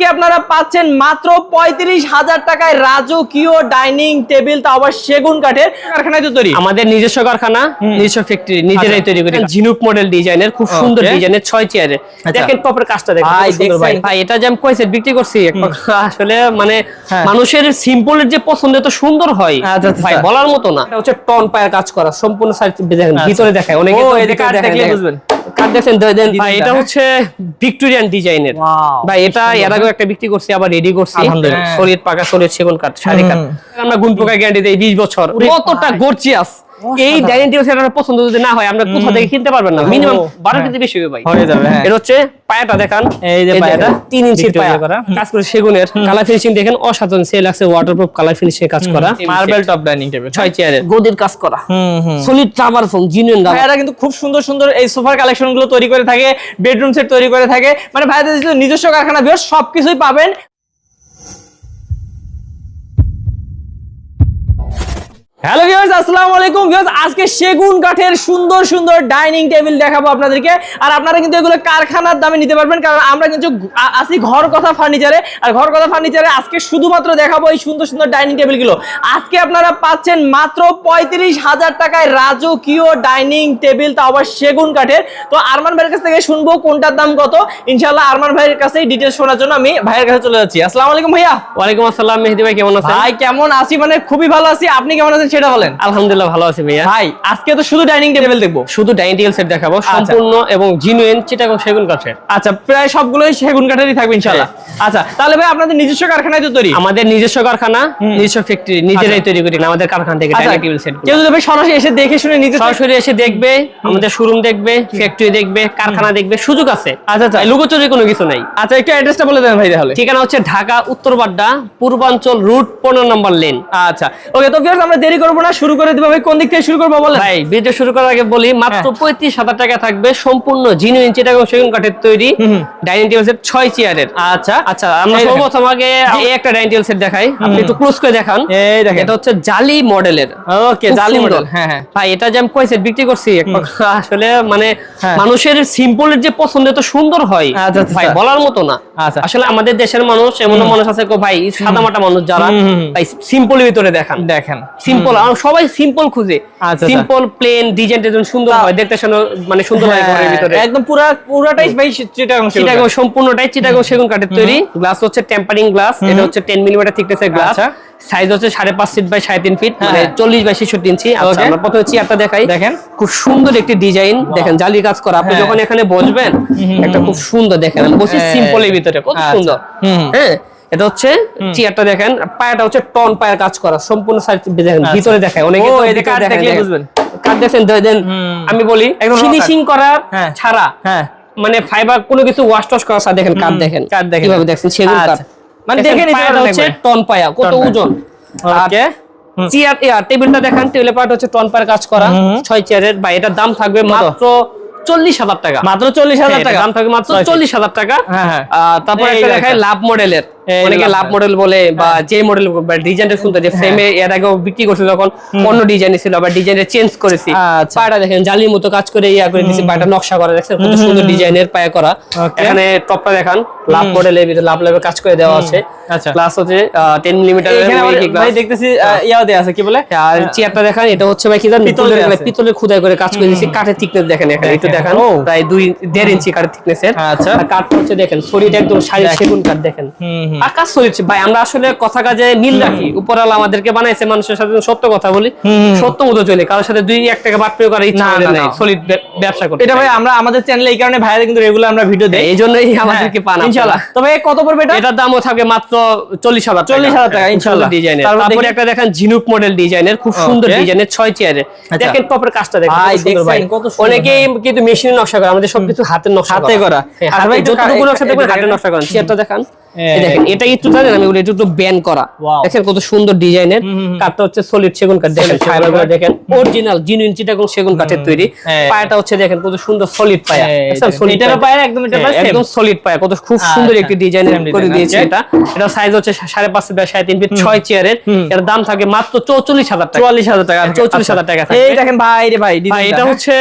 আজকে আপনারা পাচ্ছেন মাত্র পঁয়ত্রিশ হাজার টাকায় রাজকীয় ডাইনিং টেবিল তা আবার সেগুন কাঠের কারখানায় তো তৈরি আমাদের নিজস্ব কারখানা নিজস্ব ফ্যাক্টরি নিজেরাই আচ্ছা। তৈরি করি ঝিনুক মডেল ডিজাইনের খুব সুন্দর ডিজাইনের ছয় চেয়ারের আচ্ছা। দেখেন টপের কাজটা দেখেন ভাই, ভাই এটা যে আমি কইছে বিক্রি করছি আসলে মানে হ্যাঁ। মানুষের সিম্পলের যে পছন্দ তো সুন্দর হয় আচ্ছা। ভাই বলার মতো না এটা হচ্ছে টন পায়ের কাজ করা সম্পূর্ণ সাইজ দেখেন। ভিতরে দেখায় অনেকে দেখলে বুঝবেন। কাঠ দেখেন দেন ভাই এটা। হচ্ছে ভিক্টোরিয়ান ডিজাইনের ভাই এটা এর আগে একটা বিক্রি করছি আবার রেডি করছি। সলিড পাকা সলিড সেগুন কাঠ শাড়ি কাঠ। আমরা গুণ পোকা গ্যারান্টি দেই 20 বছর। কতটা গর্জিয়াস এই। ডাইনিং টেবিল সেট পছন্দ যদি না হয় আমরা কোথা থেকে কিনতে পারবেন না। মিনিমাম ও, 12 হ্যাঁ। কেজি বেশি হবে ভাই। হয়ে যাবে, হ্যাঁ। এটা হচ্ছে পায়াটা দেখান। এই যে পায়াটা, দেখেন, তিন ইঞ্চির পায়া। করা। কাজ করে সেগুনের কালার ফিনিশিং দেখেন অসাধারণ সেল আছে ওয়াটারপ্রুফ কালার ফিনিশিং কাজ করা। মার্বেল টপ ডাইনিং টেবিল ছয় চেয়ারের গদির কাজ করা। হুম হুম। Solid rubber foam genuine rubber ভাইয়ারা কিন্তু খুব সুন্দর সুন্দর এই সোফার কালেকশনগুলো তৈরি করে থাকে বেডরুম সেট তৈরি করে থাকে। মানে ভাইয়াদের যে নিজস্ব কারখানা বিহার সবকিছুই পাবেন। হ্যালো ভিউয়ার্স আসসালামু আলাইকুম। ভিউয়ার্স আজকে সেগুন কাঠের সুন্দর সুন্দর ডাইনিং টেবিল দেখাবো আপনাদেরকে। আর আপনারা কিন্তু এগুলো কারখানার দামে নিতে পারবেন কারণ আমরা কিন্তু আ- আছি ঘর কথা ফার্নিচারে আর ঘর কথা ফার্নিচারে আজকে শুধুমাত্র দেখাবো এই সুন্দর সুন্দর ডাইনিং টেবিলগুলো আজকে আপনারা পাচ্ছেন মাত্র পঁয়ত্রিশ হাজার টাকায় রাজকীয় ডাইনিং টেবিল তা আবার সেগুন কাঠের। তো আরমান ভাইয়ের কাছ থেকে শুনব কোনটার দাম কত। ইনশাল্লাহ আরমান ভাইয়ের কাছেই ডিটেলস শোনার জন্য আমি ভাইয়ের কাছে চলে যাচ্ছি। আসসালামু আলাইকুম ভাইয়া। ওয়ালাইকুম আসসালাম মেহেদি ভাই কেমন আছেন? ভাই কেমন আছি? মানে খুবই ভালো আছি। আপনি কেমন আছেন? সেটা বলেন আলহামদুলিল্লাহ ভালো আছি ভাইয়া। ভাই আজকে তো শুধু ডাইনিং টেবিল দেখব। শুধু ডাইনিং টেবিল সেট দেখাবো সম্পূর্ণ এবং জিনুইন চিটাগং সেগুন কাঠের। আচ্ছা প্রায় সবগুলোই সেগুন কাঠেরই থাকবে ইনশাল্লাহ আচ্ছা তাহলে ভাই আপনাদের নিজস্ব কারখানায় তো তৈরি? আমাদের নিজস্ব কারখানা নিজস্ব ফ্যাক্টরি নিজেরাই তৈরি করি আমাদের কারখানা থেকে আচ্ছা, ডাইনিং টেবিল সেট কেউ যদি সরাসরি এসে দেখে শুনে চায়? সরাসরি এসে দেখবে আমাদের শোরুম দেখবে ফ্যাক্টরি দেখবে কারখানা দেখবে সুযোগ আছে। আচ্ছা আচ্ছা। লুকোচুরি কোনো কিছু নাই। আচ্ছা একটু অ্যাড্রেসটা বলে দেন ভাই তাহলে। ঠিকানা হচ্ছে ঢাকা উত্তর বাড্ডা পূর্বাঞ্চল রুট পনেরো নম্বর লেন আচ্ছা। ওকে তো আমরা দেরি করব না শুরু করে দিব ভাই। কোন দিক থেকে শুরু করব বলেন? ভাই ভিডিও শুরু করার আগে বলি মাত্র হ্যাঁ। পঁয়ত্রিশ হাজার টাকা থাকবে সম্পূর্ণ জিনুইন চিটাগং সেগুন কাঠের তৈরি ডাইনিং টেবিল সেট চেয়ারের আচ্ছা। আচ্ছা আমরা সর্বপ্রথম আগে এই একটা ডাইনিং টেবিল সেট দেখাই। আপনি একটু ক্লোজ করে দেখান। এই দেখেন। এটা হচ্ছে জালি মডেলের ওকে জালি মডেল হ্যাঁ হ্যাঁ। ভাই এটা যে আমি কয়েছে বিক্রি করছি আসলে মানে হ্যাঁ। মানুষের সিম্পলের যে পছন্দ তো সুন্দর হয়। আচ্ছা, আচ্ছা। ভাই বলার মতো না। আচ্ছা। আসলে আমাদের দেশের মানুষ এমন মানুষ আছে কো ভাই সাদা মাটা মানুষ যারা। ভাই সিম্পলের ভিতরে দেখান। দেখেন। সিম্পল সবাই সিম্পল খুঁজে। সিম্পল প্লেন ডিজাইন টেজাইন সুন্দর হয়। দেখতে শোনো মানে সুন্দর লাগে ঘরের হ্যাঁ, ভিতরে। একদম পুরা পুরাটাই ভাই চিটাগাং চিটাগং সম্পূর্ণটাই চিটাগং সেগুন কাঠের তৈরি। গ্লাস হচ্ছে টেম্পারিং গ্লাস এটা হচ্ছে টেন মিলিমিটার থিকনেসের গ্লাস। সাইজ হচ্ছে সাড়ে পাঁচ ফিট বাই সাড়ে তিন ফিট হ্যাঁ, মানে। চল্লিশ বাই ছেষট্টি ইঞ্চি আচ্ছা. আমরা প্রথমে চেয়ারটা দেখাই। দেখেন। খুব সুন্দর একটি ডিজাইন দেখেন জালি কাজ করা। আপনি হ্যাঁ। যখন এখানে বসবেন একটা খুব সুন্দর দেখেন। বসি। সিম্পলের ভিতরে কত আচ্ছা। সুন্দর। হ্যাঁ? এটা হচ্ছে চেয়ারটা দেখেন পায়াটা হচ্ছে টন পায়ের কাজ করা সম্পূর্ণ সাইজ দেখেন আচ্ছা। ভিতরে দেখায় অনেকে। বুঝবেন। কাঠ দেখেন দেন আমি বলি ফিনিশিং করার হ্যাঁ। ছাড়া হ্যাঁ। মানে ফাইবার কোনো কিছু ওয়াশ টস করা ছাড়া দেখেন কাঠ দেখেন। কীভাবে দেখছেন? সেগুন আচ্ছা। মানে দেখেন, দেখে পায়াটা হচ্ছে টন পায়া কত ওজন। ওকে চেয়ার টেবিলটা দেখান টেবিলের পার্ট হচ্ছে টন পায়ের কাজ করা ছয় চেয়ারের বা এটার দাম থাকবে মাত্র চল্লিশ হাজার টাকা। মাত্র চল্লিশ হাজার হ্যাঁ, টাকা। দাম থাকবে মাত্র চল্লিশ হাজার টাকা। তারপর একটা দেখায় লাভ মডেলের অনেকে লাভ মডেল বলে বা যে মডেল ডিজাইনটা সুন্দর যে ফ্রেমে এর আগেও বিক্রি করছে যখন অন্য ডিজাইন ছিল আবার ডিজাইনে চেঞ্জ করেছি। আচ্ছা। পায়টা দেখেন জালির মতো কাজ করে ইয়া করে দিয়েছি পায়টা নকশা করা দেখছেন? কত সুন্দর ডিজাইনের পায়া করা. এখানে টপটা দেখান লাভ মডেলের ভিতরে লাভ লাভের কাজ করে দেওয়া আছে। আচ্ছা। প্লাস হচ্ছে টেন মিলিমিটার ভাই দেখতেছি ইয়াও দেয়া আছে কি বলে? আর চেয়ারটা দেখান এটা হচ্ছে ভাই কি জানেন পিতলের পিতলের খুদাই করে কাজ করে দিয়েছি কাঠের থিকনেস দেখেন এখানে একটু দেখেন। প্রায় দুই দেড় ইঞ্চি কাঠের থিকনেসের আচ্ছা। কাঠটা হচ্ছে দেখেন শরীর একদম দেখেন। সেগুন কাঠ দেখেন। হুম। আকাশ চলেছে ভাই আমরা আসলে কথা কাজে মিল রাখি। উপরালা আমাদেরকে বানাইছে মানুষের সাথে সত্য কথা বলি। সত্য মতো চলে কারোর সাথে দুই এক টাকা বাদ করার ইচ্ছা না। সলিড ব্যবসা করতে এটা ভাই আমরা আমাদের চ্যানেলে এই কারণে ভাইয়াদের কিন্তু রেগুলার আমরা ভিডিও দেই। এই জন্যই আমাদেরকে পান হ্যাঁ, ইনশাআল্লাহ। তবে কত পড়বে এটা? এটার দামও থাকবে মাত্র চল্লিশ হাজার 40,000 টাকা, ইনশাআল্লাহ। ডিজাইনের তারপর একটা দেখেন ঝিনুক মডেল ডিজাইনের খুব সুন্দর ডিজাইনের ছয় চেয়ারে আচ্ছা। দেখেন টপের কাজটা দেখেন ভাই, ভাই। কত সুন্দর, অনেকেই কিন্তু মেশিনের নকশা করে আমাদের সবকিছু হাতের নকশা হাতে করা। হ্যাঁ, আচ্ছা ভাই, যতটুকু নকশা দেখবেন হাতের দেখেন। নকশা করেন। চেয়ারটা দেখান। দেখেন এটা একটু জানেন আমি এটা একটু ব্যান করা। দেখেন কত সুন্দর ডিজাইনের কাঠটা হচ্ছে সলিড সেগুন কাঠ দেখেন Solid সেগুন ফাইবারগুলো কাঠ। দেখেন অরিজিনাল জিনুইন চিটাগং সেগুন কাঠের তৈরি। পায়াটা হচ্ছে দেখেন কত সুন্দর সলিড পায়া। এই দেখছেন দেখেন। solid এটারও পায়া। পায়া একদম এটা পায়া same? একদম সলিড পায়া কত খুব সুন্দর আচ্ছা। একটি ডিজাইন করে দিয়েছে এটা। এটা সাইজ হচ্ছে সাড়ে পাঁচ সাড়ে তিন ফিট ছয় চেয়ারের এর। দাম থাকে মাত্র চৌচল্লিশ হাজার টাকা। চুয়াল্লিশ হাজার টাকা হ্যাঁ, 44,000 টাকা এই দেখেন ভাই রে ভাই ভাই এটা? হচ্ছে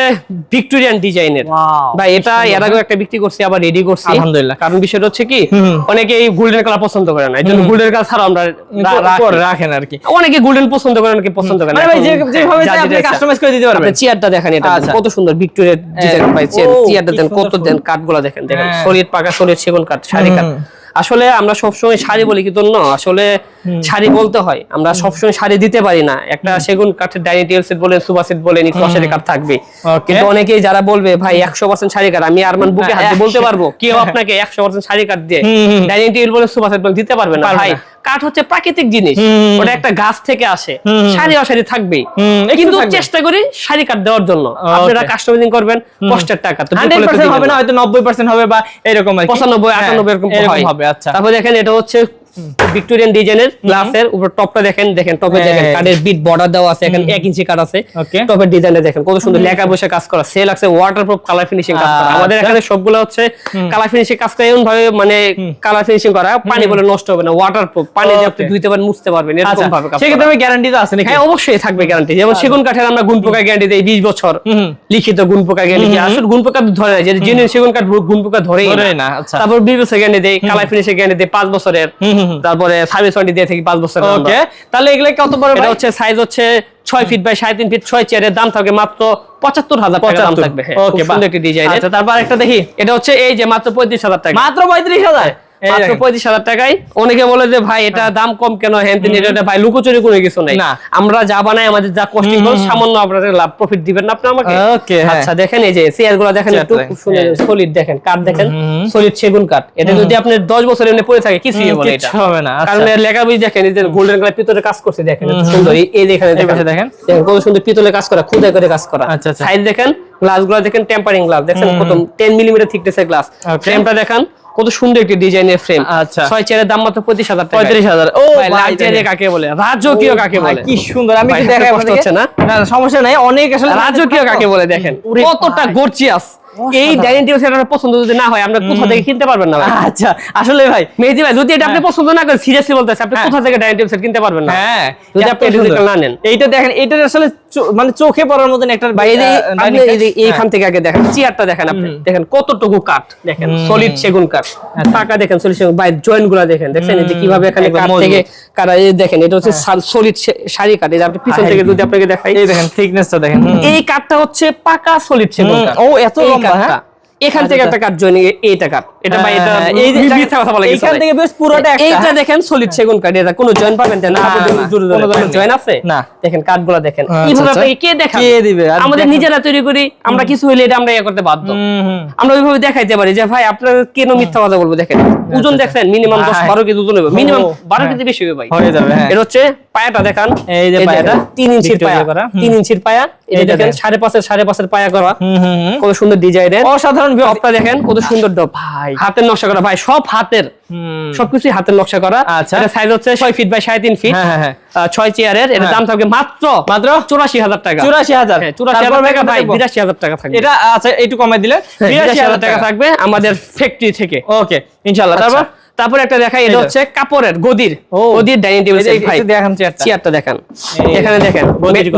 ভিক্টোরিয়ান ডিজাইনের ভাই এটা এর আগেও একটা বিক্রি করছি আবার রেডি করছি। আলহামদুলিল্লাহ। কারণ বিষয়টা হচ্ছে কি অনেকে অনেকেই গোল্ডেন কালার পছন্দ করে না এই জন্য গোল্ডেন কালার ছাড়া আমরা। করে রাখেন আর কি। অনেকে গোল্ডেন পছন্দ করে অনেকে পছন্দ করে না। মানে ভাই যেভাবে আপনি কাস্টমাইজ করে দিতে পারবেন। আপনি চেয়ারটা দেখেন এটা আচ্ছা। কত সুন্দর ভিক্টোরিয়ার ডিজাইন পাইছেন চেয়ারটা দেন কত দেন কাঠগুলো দেখেন দেখেন হ্যাঁ। সলিড পাকা সলিড সেগুন কাঠ শাড়ি কাঠ আসলে আমরা সবসময় শাড়ি বলি কিন্তু না আসলে শাড়ি বলতে হয়। আমরা সবসময় শাড়ি দিতে পারি না। একটা সেগুন কাঠের ডাইনিং টেবিল সেট বলেন সোফা সেট বলেন ইটওয়াশারি কাঠ থাকবে. কিন্তু অনেকেই যারা বলবে ভাই একশো পার্সেন্ট শাড়ি কাঠ আমি আরমান বুকে হাতে হ্যাঁ, বলতে পারব? কেউ আপনাকে একশো পার্সেন্ট শাড়ি কাঠ দিয়ে। ডাইনিং টেবিল বলে সোফা সেট বলে দিতে পারবে না। ভাই। কাঠ হচ্ছে প্রাকৃতিক জিনিস। ওটা একটা গাছ থেকে আসে। সারি অসারি থাকবে থাকবেই। কিন্তু চেষ্টা করি সারি কাঠ দেওয়ার জন্য। আপনারা কাস্টমাইজিং করবেন কষ্টের টাকা তো হান্ড্রেড বিফলে তো পার্সেন্ট দিবেন হবে না। হয়তো নব্বই পার্সেন্ট হবে বা এরকম আর কি। পঁচানব্বই হ্যাঁ, আটানব্বই এরকম হবে আচ্ছা। তারপর দেখেন এটা হচ্ছে ভিক্টোরিয়ান ডিজাইনের গ্লাসের উপর টপটা দেখেন দেখেন টপে দেখেন। কাঠের বিট বর্ডার দেওয়া আছে এখানে এক ইঞ্চি কাঠ আছে। টপের ডিজাইনে দেখেন কত সুন্দর লেখা বসে কাজ করা সেল আছে ওয়াটারপ্রুফ কালার ফিনিশিং কাজ করা। আমাদের আচ্ছা। এখানে সবগুলো হচ্ছে কালার ফিনিশিং কাজ করে এমন ভাবে মানে কালার ফিনিশিং করা পানি বলে নষ্ট হবে না ওয়াটারপ্রুফ পানি দিয়ে আপনি ধুইতে পারেন মুছতে পারবেন আচ্ছা এরকম ভাবে কাজ। সেক্ষেত্রে গ্যারান্টি তো আছে নাকি? হ্যাঁ অবশ্যই থাকবে গ্যারান্টি যেমন সেগুন কাঠের আমরা গুণ পোকা গ্যারান্টি দেই বিশ বছর লিখিত গুণ পোকা গ্যারান্টি আসলে গুণ পোকা ধরে না যে জেনুইন সেগুন কাঠ গুণ পোকা ধরেই না। আচ্ছা। তারপর বিশ বছর গ্যারান্টি দেই কালার ফিনিশিং গ্যারান্টি দেই পাঁচ বছরের। তারপরে সার্ভিস ওয়ারেন্টি দিয়ে থাকি পাঁচ বছর। ওকে তাহলে এগুলো কত পড়বে এটা হচ্ছে সাইজ হচ্ছে ছয় ফিট বাই সাড়ে তিন ফিট ছয় চেয়ারের দাম থাকবে মাত্র পঁচাত্তর হাজার টাকা দাম 75 থাকবে। হ্যাঁ, ওকে খুব সুন্দর একটি ডিজাইন আচ্ছা তারপর একটা দেখি। এটা হচ্ছে এই যে মাত্র পঁয়ত্রিশ হাজার টাকা। মাত্র পঁয়ত্রিশ হাজার? এই মাত্র। পঁয়ত্রিশ হাজার টাকায়। অনেকে বলে যে ভাই এটা দাম কম কেন? হ্যান এটা ভাই লুকোচুরি কোনো কিছু নেই। না। আমরা যা বানাই আমাদের যা কস্টিং সামান্য আপনাদের লাভ প্রফিট দিবেন না আপনি আমাকে। হ্যাঁ। আচ্ছা দেখেন এই যে চেয়ারগুলো দেখেন একটু দেখেন, খুব সুন্দর হ্যাঁ। সলিড দেখেন। কাঠ দেখেন সলিড সেগুন কাঠ। এটা যদি আপনি দশ বছর এমনি পড়ে থাকে কিছুই হবে না এটা। হবে না, আচ্ছা। কারণ এর লেখা বুঝি দেখেন এই যে গোল্ডেন কালার পিতলের কাজ করছে দেখেন সুন্দর। এই- দেখেন দেখেন। কত সুন্দর পিতলের কাজ করা খুদাই করে কাজ করা। আচ্ছা, আচ্ছা। সাইজ দেখেন গ্লাসগুলো দেখেন টেম্পারিং গ্লাস দেখেন কত টেন মিলিমিটার থিকনেসের গ্লাস ফ্রেমটা দেখেন কত সুন্দর একটি ডিজাইনের ফ্রেম আচ্ছা। ছয় চেয়ারের দাম মাত্র পঁয়ত্রিশ হাজার পঁয়ত্রিশ হাজার। ও লাক্সারি কাকে বলে? রাজকীয় কাকে বলে? কি সুন্দর। আমি দেখাই কষ্ট হচ্ছে না? সমস্যা নাই। অনেক আসলে রাজকীয় কাকে বলে দেখেন। কতটা। গর্জিয়াস এই ডাইনিং টেবিল সেট আপনার পছন্দ যদি না হয় আমরা কোথা থেকে কিনতে পারবেন না ভাই? আচ্ছা আসলে ভাই। মেহেদি ভাই যদি এটা আপনি পছন্দ না করেন সিরিয়াসলি বলতেছে আপনি হ্যাঁ। কোথা থেকে ডাইনিং টেবিল সেট কিনতে পারবেন না? হ্যাঁ যদি আপনি এটা না নেন। এইটা দেখেন এটা আসলে মানে চোখে পড়ার মতন একটা বাইরে। এইখান থেকে আগে দেখেন চেয়ারটা দেখেন আপনি। দেখেন কতটুকু কাঠ দেখেন সলিড সেগুন কাঠ। টাকা দেখেন সলিড সেগুন ভাই জয়েন্টগুলা দেখেন দেখছেন? এই যে কীভাবে এখানে কাঠ থেকে কারা এই দেখেন এটা হচ্ছে সলিড শাড়ি কাঠ। এই আপনি পিছন হ্যাঁ। থেকে যদি আপনাকে দেখাই। এই দেখেন থিকনেসটা দেখেন। এই কাঠটা হচ্ছে পাকা সলিড সেগুন কাঠ। ও, এত লম্বা, হ্যাঁ? এখান আচ্ছা, থেকে আচ্ছা। একটা কাঠ জয়েন এইটা এটা ভাই এটা হ্যাঁ, এই যে মিথ্যা কথা বলে কিছু এইখান থেকে বেশ পুরোটা একটা, এইটা। দেখেন সলিড সেগুন কাঠ এটা কোনো জয়েন পাবেন না কোনো। জয়েন আছে না। দেখেন দেখেন আচ্ছা, এইভাবে আচ্ছা। আপনাকে কে দেখাবে কে দিবে? আমাদের নিজেরা তৈরি করি আমরা কিছু হইলে এটা আমরা ইয়ে করতে বাধ্য। আমরা ওইভাবে দেখাইতে পারি যে ভাই আপনার কেন মিথ্যা কথা বলব দেখেন ওজন দেখছেন মিনিমাম দশ হ্যাঁ। বারো কেজি ওজন হবে মিনিমাম ও, বারো হ্যাঁ। কেজি বেশি হবে ভাই হয়ে যাবে, হ্যাঁ। এটা হচ্ছে পায়াটা দেখান এই যে দেখেন, পায়াটা, তিন ইঞ্চির পায়া করা, তিন ইঞ্চির পায়া এই দেখেন দেখেন। সাড়ে পাঁচের সাড়ে পাঁচের পায়া করা। কত সুন্দর ডিজাইনের অসাধারণ viewers। টপটা দেখেন কত সুন্দর ডপ। ভাই। হাতের নকশা করা ভাই সব হাতের। হুম। সবকিছুই হাতের নকশা করা। আচ্ছা। এটা সাইজ হচ্ছে ছয় ফিট বাই সাড়ে তিন ফিট হ্যাঁ, হ্যাঁ, হ্যাঁ। ছয় চেয়ারের এটার হ্যাঁ। দাম থাকবে মাত্র মাত্র? চুরাশি হাজার টাকা। চুরাশি হাজার? হ্যাঁ চুরাশি তারপর হাজার টাকা ভাই ভাই দেখব। বিরাশি হাজার টাকা থাকবে। এটা আচ্ছা একটু কমাই দিলে হ্যাঁ, বিরাশি হাজার টাকা থাকবে আমাদের ফ্যাক্টরি থেকে। ওকে ইনশাআল্লাহ। তারপর তারপর? তারপর একটা দেখাই এটা হচ্ছে কাপড়ের গদির। গদির ডাইনিং টেবিল ভাই। দেখান চেয়ারটা। চেয়ারটা দেখেন। এখানে দেখেন।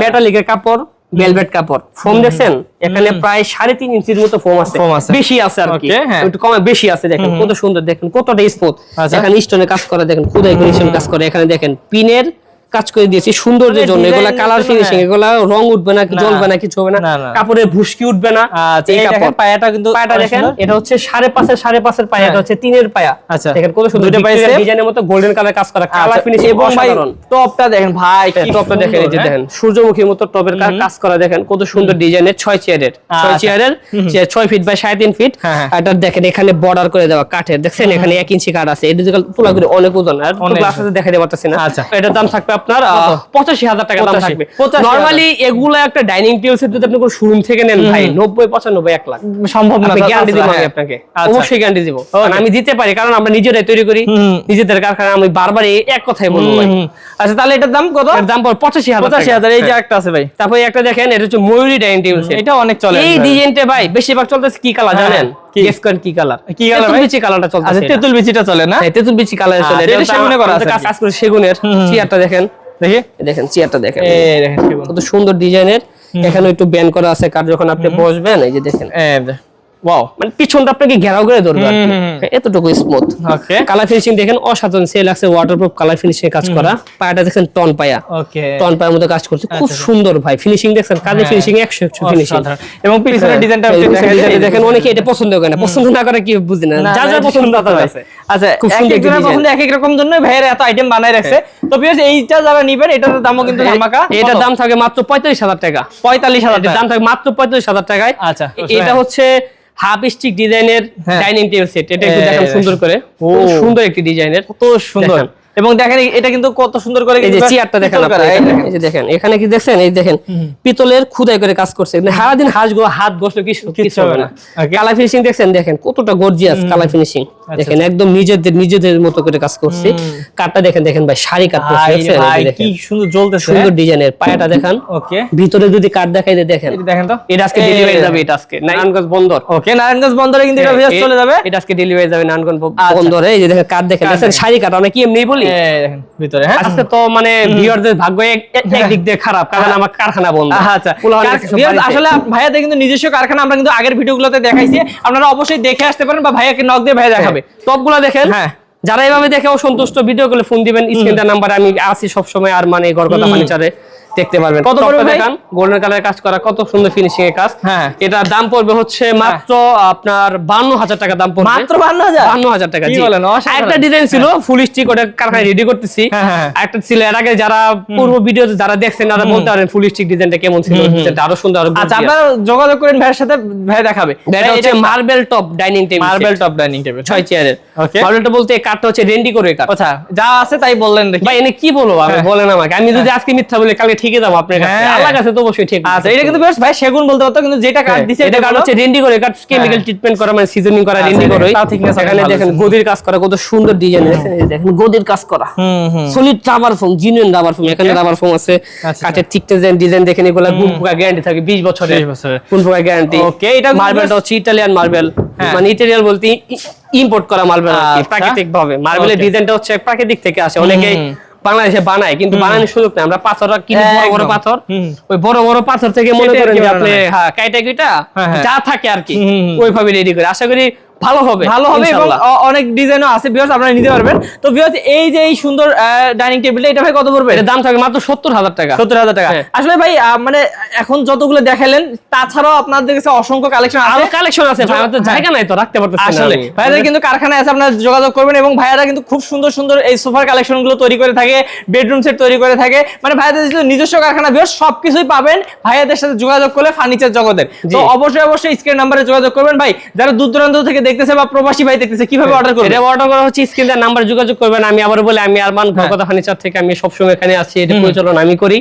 মেটালিকের কাপড় ভেলভেট কাপড়। ফোম দেখছেন? এখানে প্রায় সাড়ে তিন ইঞ্চির মতো ফোম আছে। বেশি আছে আর কি। হ্যাঁ। একটু কমে বেশি আছে দেখেন। কত সুন্দর দেখেন কতটা স্পোর্ট আচ্ছা। এখানে স্টোনে কাজ করে দেখেন খুদাই করে কাজ করে। এখানে দেখেন পিনের কাজ করে দিয়েছি সৌন্দর্যের মানে জন্য এগুলা কালার ফিনিশিং হ্যাঁ। এগুলা রং উঠবে না। জ্বলবে না কিছু হবে না। কাপড়ের ভুসকি উঠবে না আচ্ছা পায়াটা কিন্তু পায়াটা দেখেন এটা হচ্ছে সাড়ে পাঁচের সাড়ে পাঁচের পায়া এটা হ্যাঁ। হচ্ছে তিনের পায়া আচ্ছা। দেখেন কত সুন্দর? ডিজাইনের মতো গোল্ডেন কালার কাজ করা কালার আচ্ছা, ফিনিশিং এবং ভাই টপটা দেখেন ভাই কি টপটা দেখেন এই যে দেখেন সূর্যমুখীর মতো টপের কাজ করা দেখেন কত সুন্দর ডিজাইনের ছয় চেয়ারের ছয় আচ্ছা। চেয়ারের চেয়ার ছয় ফিট বাই সাড়ে তিন ফিট হ্যাঁ, হ্যাঁ। এটা দেখেন এখানে বর্ডার করে দেওয়া কাঠের দেখছেন এখানে এক ইঞ্চি কাঠ আছে এটা পুরো করে অনেক ওজন আর। গ্লাসে দেখাতে পারতেছি না আচ্ছা। এটার দাম থাকবে আপনার পঁচাশি হাজার টাকা দাম 85 থাকবে। নর্মালি এগুলো একটা ডাইনিং টেবিল সেট যদি আপনি কোনো শোরুম থেকে নেন ভাই নব্বই পঁচানব্বই এক লাখ। সম্ভব না গ্যারান্টি দিব হ্যাঁ। আমি আপনাকে। আচ্ছা। অবশ্যই গ্যারান্টি দিব। আমি দিতে পারি কারণ আমরা নিজেরাই তৈরি করি। নিজেদের কারখানা আমি বারবার এক কথাই বলব। আচ্ছা তাহলে এটার দাম কত? এর দাম পঁচাশি হাজার পঁচাশি হাজার এই যে। একটা আছে ভাই। তারপরে একটা দেখেন এটা হচ্ছে ময়ূরী ডাইনিং টেবিল এটা অনেক চলে এই। ডিজাইনটা ভাই বেশিরভাগ চলতেছে কি কালার হ্যাঁ, জানেন? কি? কালার কি বিচি কালারটা আচ্ছা তেঁতুল বিচিটা চলে না? হ্যাঁ, তেঁতুল বিচি কালার চলে। আচ্ছা, এটা সেগুনে করা আছে কাজ করে সেগুনের। চেয়ারটা দেখেন। দেখি? দেখেন চেয়ারটা দেখেন। এই দেখেন কত সুন্দর ডিজাইনের এখানে একটু ব্যান করা আছে কার যখন আপনি বসবেন এই যে দেখেন। ওয়াও মানে পিছনটা আপনাকে ঘেরাও করে ধরবে। এতটুকু স্মুথ ওকে কালার ফিনিশিং দেখেন অসাধারণ সেল আছে ওয়াটারপ্রুফ কালার ফিনিশিং কাজ করা। পায়াটা দেখেন টন পায়া। ওকে টন পায়ের মধ্যে কাজ করছে। খুব সুন্দর ভাই। ফিনিশিং কাজের হ্যাঁ। ফিনিশিং একশো একশো ফিনিশিং এবং পিছনের ডিজাইনটা দেখেন অনেকে এটা পছন্দ করে না। পছন্দ না করে কি বুঝি না। যার যার পছন্দ আছে। আচ্ছা এক একজনের পছন্দ এক এক রকম জন্য ভাইয়ের এত আইটেম বানায় রাখছে। তো বিয়াস এইটা যারা নিবেন এটার দামও কিন্তু ধামাকা। এটার দাম থাকে মাত্র পঁয়তাল্লিশ হাজার টাকা। পঁয়তাল্লিশ হাজার এটার দাম থাকে মাত্র পঁয়তাল্লিশ হাজার টাকায়। আচ্ছা, এটা হচ্ছে হাফ স্টিক ডিজাইনের হ্যাঁ। ডাইনিং টেবিল সেট এটা একটু দেখেন দেখেন। সুন্দর করে খুব সুন্দর একটি ডিজাইনের কত সুন্দর। এবং দেখেন এটা কিন্তু কত সুন্দর করে এই যে চেয়ারটা দেখেন আপনারা, এই দেখেন। যে দেখেন এখানে কি দেখছেন? এই দেখেন পিতলের খুদাই করে কাজ করছে। মানে সারাদিন হাঁসগুলো হাত বসল কিছু কিছু হবে না. কালার ফিনিশিং দেখছেন? দেখেন কতটা গর্জিয়াস কালার ফিনিশিং আচ্ছা, দেখেন একদম নিজেদের নিজেদের মতো করে কাজ করছে। কাঠটা দেখেন দেখেন ভাই শাড়ি কাট করছে ভাই কি সুন্দর জ্বলতেছে। সুন্দর ডিজাইনের পায়াটা দেখেন। ওকে। ভিতরে যদি কাঠ দেখাই দেয় দেখেন। এটা দেখেন তো। এটা আজকে ডেলিভারি যাবে এটা আজকে। নারায়ণগঞ্জ বন্দর। ওকে নারায়ণগঞ্জ বন্দরে কিন্তু এটা চলে যাবে। এটা আজকে ডেলিভারি যাবে নারায়ণগঞ্জ আচ্ছা। বন্দরে। এই যে দেখেন কাঠ দেখেন। দেখেন। শাড়ি কাঠ আমরা কি এমনি বলি দেখেন ভিতরে হ্যাঁ? আজকে তো মানে ভিউয়ারদের ভাগ্য এক- এক- একদিক দিয়ে খারাপ কারণ আমার কারখানা বন্ধ। আচ্ছা। আসলে ভাইয়াদের কিন্তু নিজস্ব কারখানা আমরা কিন্তু আগের ভিডিওগুলোতে দেখাইছি। আপনারা অবশ্যই দেখে আসতে পারেন বা ভাইয়াকে নক দিয়ে ভাইয়া দেখাবে। টপগুলো দেখেন। হ্যাঁ। যারা এভাবে দেখে সন্তুষ্ট ভিডিও গুলো ফোন দিবেন স্ক্রিনটা নাম্বার আমি আসি সবসময় আর মানে গর্বতা ফার্নিচারে দেখতে পারবেন। কত দেখান গোল্ডেন কালারের কাজ করা কত সুন্দর ফিনিশিং এর কাজ। হ্যাঁ। এটার দাম পড়বে হচ্ছে মাত্র আপনার বান্ন হাজার টাকা দাম পড়বে। মাত্র বান্ন হাজার? বান্ন হাজার টাকা জি। বলেন? একটা ডিজাইন ছিল ফুল স্টিক ওটা কারখানায় রেডি করতেছি। হ্যাঁ, হ্যাঁ, হ্যাঁ। একটা ছিল এর আগে যারা পূর্ব ভিডিওতে যারা দেখছেন তারা বলতে পারেন ফুল স্টিক ডিজাইনটা কেমন ছিল ডিজাইনটা আরও সুন্দর আরও আচ্ছা আপনারা যোগাযোগ করেন ভাইয়ের সাথে ভাই দেখাবে। এটা হচ্ছে marble top dining table marble top dining table ছয় চেয়ারের Okay. মার্বেলটা বলতে কাঠটা হচ্ছে রেন্ডি করে কাঠ আচ্ছা যা আছে তাই বললেন দেখি। ভাই এনে কি বলব? আমি বলেন আমাকে। আমি যদি আজকে মিথ্যা বলি কালকে ঠিকই যাব আপনার কাছে হ্যাঁ। আল্লাহ কাছে তো অবশ্যই ঠিক আচ্ছা এটা কিন্তু বেশ ভাই সেগুন বলতে পারতো কিন্তু যেটা কাট দিছে এটা কাঠ হচ্ছে রেন্ডি করে কাঠ কেমিক্যাল ট্রিটমেন্ট করা মানে সিজনিং করা রেন্ডি করে তাও thickness অনেক এখানে দেখেন আছে। গদির কাজ করা কত সুন্দর ডিজাইন দেখেন এই দেখেন গদির কাজ করা হুম হুম solid rubber foam genuine rubber foam এখানে রাবার ফোম আছে। কাঠের ঠিকতে ডিজাইন ডিজাইন দেখেন এগুলো গুণ পোকা গ্যারান্টি থাকে 20 বছরের 20 বছরের। গুণ পোকা গ্যারান্টি ওকে এটা মার্বেলটা হচ্ছে ইতালিয়ান মার্বেল হ্যাঁ। মানে ইতালিয়ান বলতে ইম্পোর্ট করা মার্বেল। প্রাকৃতিক ভাবে মার্বেলের. ডিজাইনটা হচ্ছে প্রাকৃতিক থেকে আসে অনেকেই। বাংলাদেশে বানায় কিন্তু বানানোর সুযোগ নেই। আমরা পাথরটা কিনি বড় বড় পাথর। ওই বড় বড় পাথর থেকে মনে কেটে করেন যে আপনি হ্যাঁ কাইটা কুইটা হ্যাঁ, হ্যাঁ। যা থাকে আর কি। ওইভাবে রেডি করে। আশা করি ভালো হবে ভালো হবে এবং অনেক ডিজাইনও আছে ভিউয়ার্স আপনারা নিতে পারবেন। তো ভিউয়ার্স এই যে এই সুন্দর ডাইনিং টেবিলটা এটা ভাই কত পড়বে? এটার দাম থাকে মাত্র সত্তর হাজার টাকা। সত্তর হাজার টাকা। হ্যাঁ। আসলে ভাই মানে এখন যতগুলো দেখালেন তাছাড়াও আপনাদের কাছে অসংখ্য কালেকশন আরও আছে কালেকশন আছে ভাই আমার তো হ্যাঁ। জায়গা নাই তো রাখতে পারতেছি না আসলে। ভাইয়াদের কিন্তু কারখানায় আছে আপনারা যোগাযোগ করবেন এবং ভাইয়ারা কিন্তু খুব সুন্দর সুন্দর এই সোফার কালেকশনগুলো তৈরি করে থাকে বেডরুম সেট তৈরি করে থাকে। মানে ভাইয়াদের যে নিজস্ব কারখানা বেশ সবকিছুই পাবেন ভাইয়াদের সাথে যোগাযোগ করলে ফার্নিচার জগতের। তো অবশ্যই অবশ্যই স্ক্রিন নাম্বারে যোগাযোগ করবেন। ভাই যারা দূর দূরান্ত থেকে দেখতেছে বা প্রবাসী ভাই দেখতেছে কীভাবে অর্ডার করবে? এটা অর্ডার করা হচ্ছে স্ক্রিনে নাম্বার যোগাযোগ করবেন আমি আবার বলে আমি আরমান। ঘরকথা ফার্নিচার থেকে আমি সবসময় এখানে আছি এটা পরিচালনা আমি করি।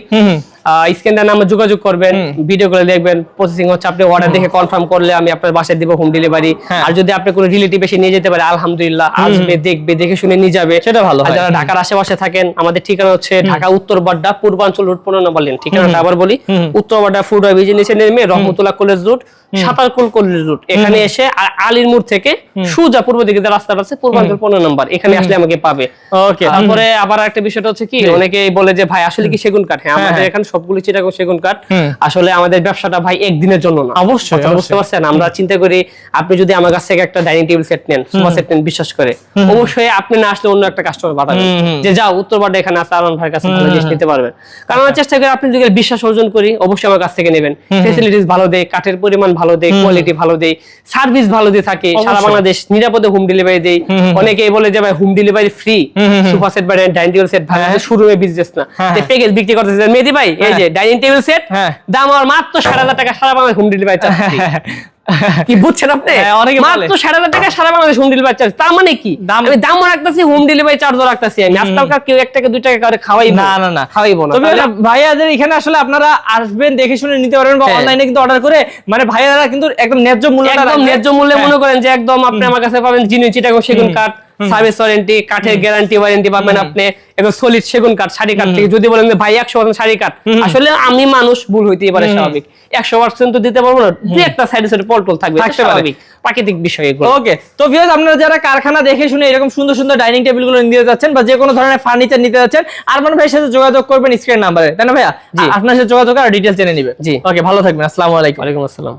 হুম স্ক্রিনের যোগাযোগ করবেন ভিডিও করে দেখবেন প্রসেসিং হচ্ছে আপনি অর্ডার দেখে কনফার্ম করলে আমি আপনার বাসায় দিব হোম ডেলিভারি হ্যাঁ। আর যদি আপনি কোনো রিলেটিভ এসে নিয়ে যেতে পারে আলহামদুলিল্লাহ আসবে দেখবে দেখে শুনে নিয়ে যাবে। সেটা ভালো আর হয়। যারা ঢাকার আশেপাশে থাকেন আমাদের ঠিকানা হচ্ছে ঢাকা উত্তর বাড্ডা পূর্বাঞ্চল রুট পনেরো নম্বর লেন ঠিকানাটা আবার বলি উত্তর বাড্ডা ফুড ব্রিজের নিচে নেমে Rahmatullah college route Satarkul college route এখানে এসে আর আলীর মোড় থেকে সুজা পূর্ব দিকে যে রাস্তাটা আছে পূর্বাঞ্চল পনেরো নম্বর। এখানে আসলে আমাকে পাবে। ওকে তারপরে আবার একটা বিষয়টা হচ্ছে কি অনেকে বলে যে ভাই আসলে কি সেগুন কাঠ? হ্যাঁ আমাদের হ্যাঁ। এখানে সবগুলো চিটাগং সেগুন কাঠ। আসলে আমাদের ব্যবসাটা ভাই একদিনের জন্য না। অবশ্যই, বুঝতে অবশ্যই। পারছেন? আমরা চিন্তা করি আপনি যদি আমার কাছ থেকে একটা ডাইনিং টেবিল সেট নেন সোফা সেট নেন বিশ্বাস করে অবশ্যই আপনি না আসলে অন্য একটা কাস্টমার পাঠাবেন। যে যাও উত্তরবাড্ডা এখানে আছে আরমান ভাইয়ের কাছে ভালো জিনিস নিতে পারবেন। কারণ আমরা চেষ্টা করি আপনি যদি বিশ্বাস অর্জন করি অবশ্যই আমার কাছ থেকে নেবেন। ফেসিলিটিস ভালো দেয় কাঠের পরিমাণ ভালো দেয় কোয়ালিটি ভালো দেয় সার্ভিস ভালো দিয়ে থাকে সারা বাংলাদেশ নিরাপদে হোম ডেলিভারি দেয় অনেকেই বলে যে ভাই home delivery free sofa set বা ডাইনিং টেবিল সেট ভাই শোরুমে বিজনেস না। প্যাকেজ বিক্রি করতেছে মেহেদি ভাই এই হ্যাঁ। যে ডাইনিং টেবিল সেট হ্যাঁ। দাম আর মাত্র সাড়ে হাজার টাকা সারা বাংলাদেশ হোম ডেলিভারি চার্জ কি বুঝছেন আপনি? হ্যাঁ, মাত্র সাড়ে হাজার টাকা সারা বাংলাদেশ হোম ডেলিভারি চার্জ তার মানে কি? আমি দামও রাখতেছি হোম ডেলিভারি চার্জও রাখতেছি আমি। আজকালকার কেউ এক টাকা দুই টাকা করে খাওয়াই না না না। খাওয়াইবো না তবে ভাইয়াদের এখানে আসলে আপনারা আসবেন দেখে শুনে নিতে পারবেন বা হ্যাঁ। অনলাইনে কিন্তু অর্ডার করে। মানে ভাইয়ারা কিন্তু একদম ন্যায্য মূল্য একদম ন্যায্য মূল্যে হ্যাঁ। মনে করেন যে একদম আপনি আমার কাছে পাবেন জিনিস চিটাগো সেগুন কাঠ সার্ভিস ওয়ারেন্টি কাঠের গ্যারান্টি ওয়ারেন্টি পাবেন আপনি। একদম সলিড সেগুন কাঠ শাড়ি কাঠ থেকে। যদি বলেন ভাই একশো পার্সেন্ট শাড়ি কাঠ আসলে আমি মানুষ ভুল হইতেই পারে স্বাভাবিক। একশো পার্সেন্ট তো দিতে পারব না দুই একটা সাইডে সাইডে পলটল থাকবে। স্বাভাবিক। প্রাকৃতিক বিষয় ওকে তো ভিউয়ার্স আপনারা যারা কারখানা দেখে শুনে এরকম সুন্দর সুন্দর ডাইনিং টেবিলগুলো নিতে যাচ্ছেন বা যে কোনো ধরনের ফার্নিচার নিতে যাচ্ছেন আরমান ভাইয়ের সাথে যোগাযোগ করবেন স্ক্রিন নাম্বারে তাই না ভাইয়া? আপনার সাথে যোগাযোগ আর ডিটেলস জেনে নিবে। জি। ওকে ভালো থাকবেন। আসসালামু আলাইকুম। আসসালাম।